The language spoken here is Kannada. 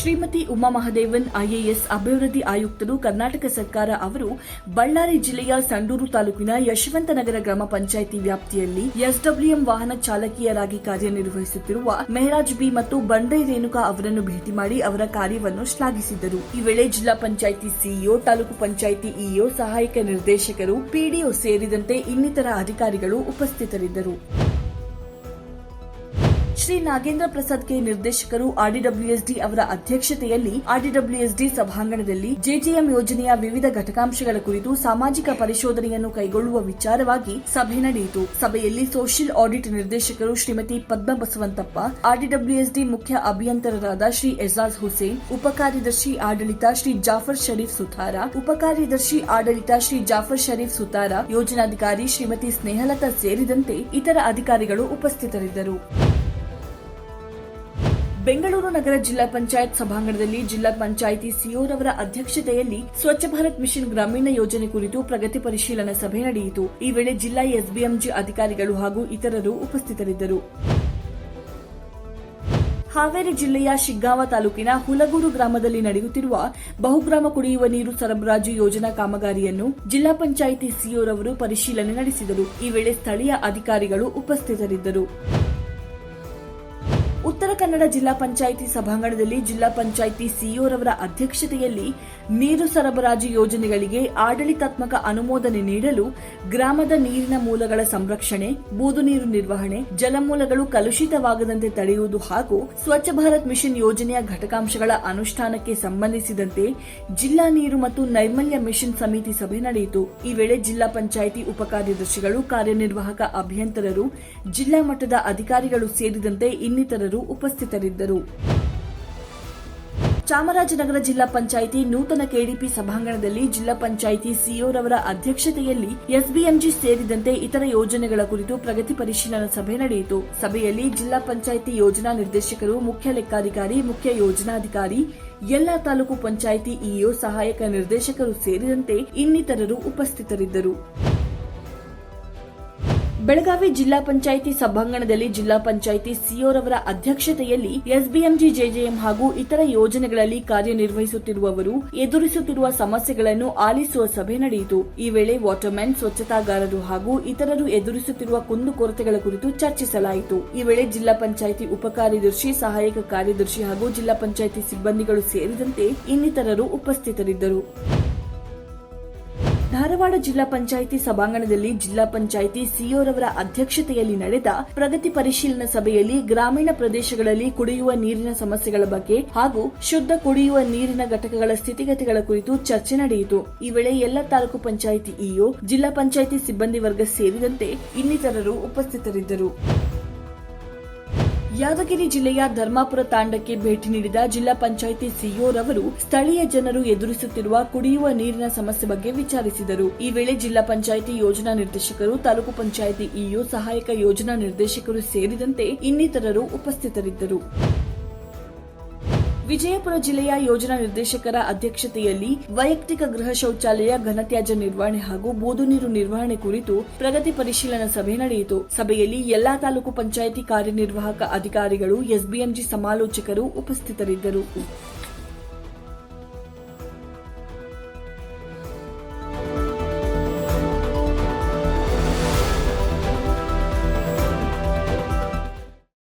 ಶ್ರೀಮತಿ ಉಮಾ ಮಹದೇವನ್, ಐಎಎಸ್ ಅಭಿವೃದ್ಧಿ ಆಯುಕ್ತರು, ಕರ್ನಾಟಕ ಸರ್ಕಾರ ಅವರು ಬಳ್ಳಾರಿ ಜಿಲ್ಲೆಯ ಸಂಡೂರು ತಾಲೂಕಿನ ಯಶವಂತನಗರ ಗ್ರಾಮ ಪಂಚಾಯಿತಿ ವ್ಯಾಪ್ತಿಯಲ್ಲಿ ಎಸ್ಡಬ್ಲ್ಯೂಎಂ ವಾಹನ ಚಾಲಕಿಯರಾಗಿ ಕಾರ್ಯನಿರ್ವಹಿಸುತ್ತಿರುವ ಮೆಹರಾಜ್ ಬಿ ಮತ್ತು ಬಂಡ್ರೆ ರೇಣುಕಾ ಅವರನ್ನು ಭೇಟಿ ಮಾಡಿ ಅವರ ಕಾರ್ಯವನ್ನು ಶ್ಲಾಘಿಸಿದರು. ಈ ವೇಳೆ ಜಿಲ್ಲಾ ಪಂಚಾಯಿತಿ ಸಿಇಒ, ತಾಲೂಕು ಪಂಚಾಯಿತಿ ಇಒ ಸಹಾಯಕ ನಿರ್ದೇಶಕರು, ಪಿಡಿಒ ಸೇರಿದಂತೆ ಇನ್ನಿತರ ಅಧಿಕಾರಿಗಳು ಉಪಸ್ಥಿತರಿದ್ದರು. ಶ್ರೀ ನಾಗೇಂದ್ರ ಪ್ರಸಾದ್ ಕೆ ನಿರ್ದೇಶಕರು ಆರ್ಡಿಡಬ್ಲ್ಯೂಎಸ್ಡಿ ಅವರ ಅಧ್ಯಕ್ಷತೆಯಲ್ಲಿ ಆರ್ಡಿಡಬ್ಲ್ಯೂಎಸ್ಡಿ ಸಭಾಂಗಣದಲ್ಲಿ ಜೆಜೆಎಂ ಯೋಜನೆಯ ವಿವಿಧ ಘಟಕಾಂಶಗಳ ಕುರಿತು ಸಾಮಾಜಿಕ ಪರಿಶೋಧನೆಯನ್ನು ಕೈಗೊಳ್ಳುವ ವಿಚಾರವಾಗಿ ಸಭೆ ನಡೆಯಿತು. ಸಭೆಯಲ್ಲಿ ಸೋಷಿಯಲ್ ಆಡಿಟ್ ನಿರ್ದೇಶಕರು ಶ್ರೀಮತಿ ಪದ್ಮ ಬಸವಂತಪ್ಪ ಆರ್ಡಿಡಬ್ಲ್ಯೂಎಸ್ಡಿ ಮುಖ್ಯ ಅಭಿಯಂತರರಾದ ಶ್ರೀ ಎಜಾಜ್ ಹುಸೇನ್, ಉಪಕಾರ್ಯದರ್ಶಿ ಆಡಳಿತ ಶ್ರೀ ಜಾಫರ್ ಶರೀಫ್ ಸುತಾರ, ಉಪಕಾರ್ಯದರ್ಶಿ ಆಡಳಿತ ಶ್ರೀ ಜಾಫರ್ ಶರೀಫ್ ಸುತಾರ, ಯೋಜನಾಧಿಕಾರಿ ಶ್ರೀಮತಿ ಸ್ನೇಹಲತಾ ಸೇರಿದಂತೆ ಇತರ ಅಧಿಕಾರಿಗಳು ಉಪಸ್ಥಿತರಿದ್ದರು. ಬೆಂಗಳೂರು ನಗರ ಜಿಲ್ಲಾ ಪಂಚಾಯತ್ ಸಭಾಂಗಣದಲ್ಲಿ ಜಿಲ್ಲಾ ಪಂಚಾಯಿತಿ ಸಿಒರವರ ಅಧ್ಯಕ್ಷತೆಯಲ್ಲಿ ಸ್ವಚ್ಛ ಭಾರತ್ ಮಿಷನ್ ಗ್ರಾಮೀಣ ಯೋಜನೆ ಕುರಿತು ಪ್ರಗತಿ ಪರಿಶೀಲನಾ ಸಭೆ ನಡೆಯಿತು. ಈ ವೇಳೆ ಜಿಲ್ಲಾ ಎಸ್ಬಿಎಂಜಿ ಅಧಿಕಾರಿಗಳು ಹಾಗೂ ಇತರರು ಉಪಸ್ಥಿತರಿದ್ದರು. ಹಾವೇರಿ ಜಿಲ್ಲೆಯ ಶಿಗ್ಗಾಂವ ತಾಲೂಕಿನ ಹುಲಗೂರು ಗ್ರಾಮದಲ್ಲಿ ನಡೆಯುತ್ತಿರುವ ಬಹುಗ್ರಾಮ ಕುಡಿಯುವ ನೀರು ಸರಬರಾಜು ಯೋಜನಾ ಕಾಮಗಾರಿಯನ್ನು ಜಿಲ್ಲಾ ಪಂಚಾಯಿತಿ ಸಿಒರವರು ಪರಿಶೀಲನೆ ನಡೆಸಿದರು. ಈ ವೇಳೆ ಸ್ಥಳೀಯ ಅಧಿಕಾರಿಗಳು ಉಪಸ್ಥಿತರಿದ್ದರು. ಉತ್ತರ ಕನ್ನಡ ಜಿಲ್ಲಾ ಪಂಚಾಯಿತಿ ಸಭಾಂಗಣದಲ್ಲಿ ಜಿಲ್ಲಾ ಪಂಚಾಯಿತಿ ಸಿಇಒರವರ ಅಧ್ಯಕ್ಷತೆಯಲ್ಲಿ ನೀರು ಸರಬರಾಜು ಯೋಜನೆಗಳಿಗೆ ಆಡಳಿತಾತ್ಮಕ ಅನುಮೋದನೆ ನೀಡಲು ಗ್ರಾಮದ ನೀರಿನ ಮೂಲಗಳ ಸಂರಕ್ಷಣೆ, ಬೂದು ನೀರು ನಿರ್ವಹಣೆ, ಜಲಮೂಲಗಳು ಕಲುಷಿತವಾಗದಂತೆ ತಡೆಯುವುದು ಹಾಗೂ ಸ್ವಚ್ಛ ಭಾರತ್ ಮಿಷನ್ ಯೋಜನೆಯ ಘಟಕಾಂಶಗಳ ಅನುಷ್ಠಾನಕ್ಕೆ ಸಂಬಂಧಿಸಿದಂತೆ ಜಿಲ್ಲಾ ನೀರು ಮತ್ತು ನೈರ್ಮಲ್ಯ ಮಿಷನ್ ಸಮಿತಿ ಸಭೆ ನಡೆಯಿತು. ಈ ವೇಳೆ ಜಿಲ್ಲಾ ಪಂಚಾಯಿತಿ ಉಪಕಾರ್ಯದರ್ಶಿಗಳು ಕಾರ್ಯನಿರ್ವಾಹಕ ಅಭಿಯಂತರರು, ಜಿಲ್ಲಾ ಮಟ್ಟದ ಅಧಿಕಾರಿಗಳು ಸೇರಿದಂತೆ ಇನ್ನಿತರರು ಉಪಸ್ಥಿತರಿದ್ದರು. ಚಾಮರಾಜನಗರ ಜಿಲ್ಲಾ ಪಂಚಾಯಿತಿ ನೂತನ ಕೆಡಿಪಿ ಸಭಾಂಗಣದಲ್ಲಿ ಜಿಲ್ಲಾ ಪಂಚಾಯಿತಿ ಸಿಒರವರ ಅಧ್ಯಕ್ಷತೆಯಲ್ಲಿ ಎಸ್ಬಿಎಂಜಿ ಸೇರಿದಂತೆ ಇತರ ಯೋಜನೆಗಳ ಕುರಿತು ಪ್ರಗತಿ ಪರಿಶೀಲನಾ ಸಭೆ ನಡೆಯಿತು. ಸಭೆಯಲ್ಲಿ ಜಿಲ್ಲಾ ಪಂಚಾಯಿತಿ ಯೋಜನಾ ನಿರ್ದೇಶಕರು, ಮುಖ್ಯ ಲೆಕ್ಕಾಧಿಕಾರಿ, ಮುಖ್ಯ ಯೋಜನಾಧಿಕಾರಿ, ಎಲ್ಲಾ ತಾಲೂಕು ಪಂಚಾಯಿತಿ ಇಒ ಸಹಾಯಕ ನಿರ್ದೇಶಕರು ಸೇರಿದಂತೆ ಇನ್ನಿತರರು ಉಪಸ್ಥಿತರಿದ್ದರು. ಬೆಳಗಾವಿ ಜಿಲ್ಲಾ ಪಂಚಾಯಿತಿ ಸಭಾಂಗಣದಲ್ಲಿ ಜಿಲ್ಲಾ ಪಂಚಾಯಿತಿ ಸಿಒರವರ ಅಧ್ಯಕ್ಷತೆಯಲ್ಲಿ ಎಸ್ಬಿಎಂಜಿ ಜೆಜೆಎಂ ಹಾಗೂ ಇತರ ಯೋಜನೆಗಳಲ್ಲಿ ಕಾರ್ಯನಿರ್ವಹಿಸುತ್ತಿರುವವರು ಎದುರಿಸುತ್ತಿರುವ ಸಮಸ್ಯೆಗಳನ್ನು ಆಲಿಸುವ ಸಭೆ ನಡೆಯಿತು. ಈ ವೇಳೆ ವಾಟರ್ಮ್ಯಾನ್, ಸ್ವಚ್ಛತಾಗಾರರು ಹಾಗೂ ಇತರರು ಎದುರಿಸುತ್ತಿರುವ ಕುಂದುಕೊರತೆಗಳ ಕುರಿತು ಚರ್ಚಿಸಲಾಯಿತು. ಈ ವೇಳೆ ಜಿಲ್ಲಾ ಪಂಚಾಯಿತಿ ಉಪಕಾರ್ಯದರ್ಶಿ ಸಹಾಯಕ ಕಾರ್ಯದರ್ಶಿ ಹಾಗೂ ಜಿಲ್ಲಾ ಪಂಚಾಯಿತಿ ಸಿಬ್ಬಂದಿಗಳು ಸೇರಿದಂತೆ ಇನ್ನಿತರರು ಉಪಸ್ಥಿತರಿದ್ದರು. ಧಾರವಾಡ ಜಿಲ್ಲಾ ಪಂಚಾಯಿತಿ ಸಭಾಂಗಣದಲ್ಲಿ ಜಿಲ್ಲಾ ಪಂಚಾಯಿತಿ ಸಿಇಒರವರ ಅಧ್ಯಕ್ಷತೆಯಲ್ಲಿ ನಡೆದ ಪ್ರಗತಿ ಪರಿಶೀಲನಾ ಸಭೆಯಲ್ಲಿ ಗ್ರಾಮೀಣ ಪ್ರದೇಶಗಳಲ್ಲಿ ಕುಡಿಯುವ ನೀರಿನ ಸಮಸ್ಯೆಗಳ ಬಗ್ಗೆ ಹಾಗೂ ಶುದ್ಧ ಕುಡಿಯುವ ನೀರಿನ ಘಟಕಗಳ ಸ್ಥಿತಿಗತಿಗಳ ಕುರಿತು ಚರ್ಚೆ ನಡೆಯಿತು. ಈ ವೇಳೆ ಎಲ್ಲ ತಾಲೂಕು ಪಂಚಾಯಿತಿ ಇಒ, ಜಿಲ್ಲಾ ಪಂಚಾಯಿತಿ ಸಿಬ್ಬಂದಿ ವರ್ಗ ಸೇರಿದಂತೆ ಇನ್ನಿತರರು ಉಪಸ್ಥಿತರಿದ್ದರು. ಯಾದಗಿರಿ ಜಿಲ್ಲೆಯ ಧರ್ಮಾಪುರ ತಾಂಡಕ್ಕೆ ಭೇಟಿ ನೀಡಿದ ಜಿಲ್ಲಾ ಪಂಚಾಯಿತಿ ಸಿಇಒರವರು ಸ್ಥಳೀಯ ಜನರು ಎದುರಿಸುತ್ತಿರುವ ಕುಡಿಯುವ ನೀರಿನ ಸಮಸ್ಯೆ ಬಗ್ಗೆ ವಿಚಾರಿಸಿದರು. ಈ ವೇಳೆ ಜಿಲ್ಲಾ ಪಂಚಾಯಿತಿ ಯೋಜನಾ ನಿರ್ದೇಶಕರು, ತಾಲೂಕು ಪಂಚಾಯಿತಿ ಇಒ ಸಹಾಯಕ ಯೋಜನಾ ನಿರ್ದೇಶಕರು ಸೇರಿದಂತೆ ಇನ್ನಿತರರು ಉಪಸ್ಥಿತರಿದ್ದರು. ವಿಜಯಪುರ ಜಿಲ್ಲೆಯ ಯೋಜನಾ ನಿರ್ದೇಶಕರ ಅಧ್ಯಕ್ಷತೆಯಲ್ಲಿ ವೈಯಕ್ತಿಕ ಗೃಹ ಶೌಚಾಲಯ, ಘನತ್ಯಾಜ್ಯ ನಿರ್ವಹಣೆ ಹಾಗೂ ಬೂದು ನೀರು ನಿರ್ವಹಣೆ ಕುರಿತು ಪ್ರಗತಿ ಪರಿಶೀಲನಾ ಸಭೆ ನಡೆಯಿತು. ಸಭೆಯಲ್ಲಿ ಎಲ್ಲಾ ತಾಲೂಕು ಪಂಚಾಯಿತಿ ಕಾರ್ಯನಿರ್ವಾಹಕ ಅಧಿಕಾರಿಗಳು, ಎಸ್ಬಿಎಂಜಿ ಸಮಾಲೋಚಕರು ಉಪಸ್ಥಿತರಿದ್ದರು.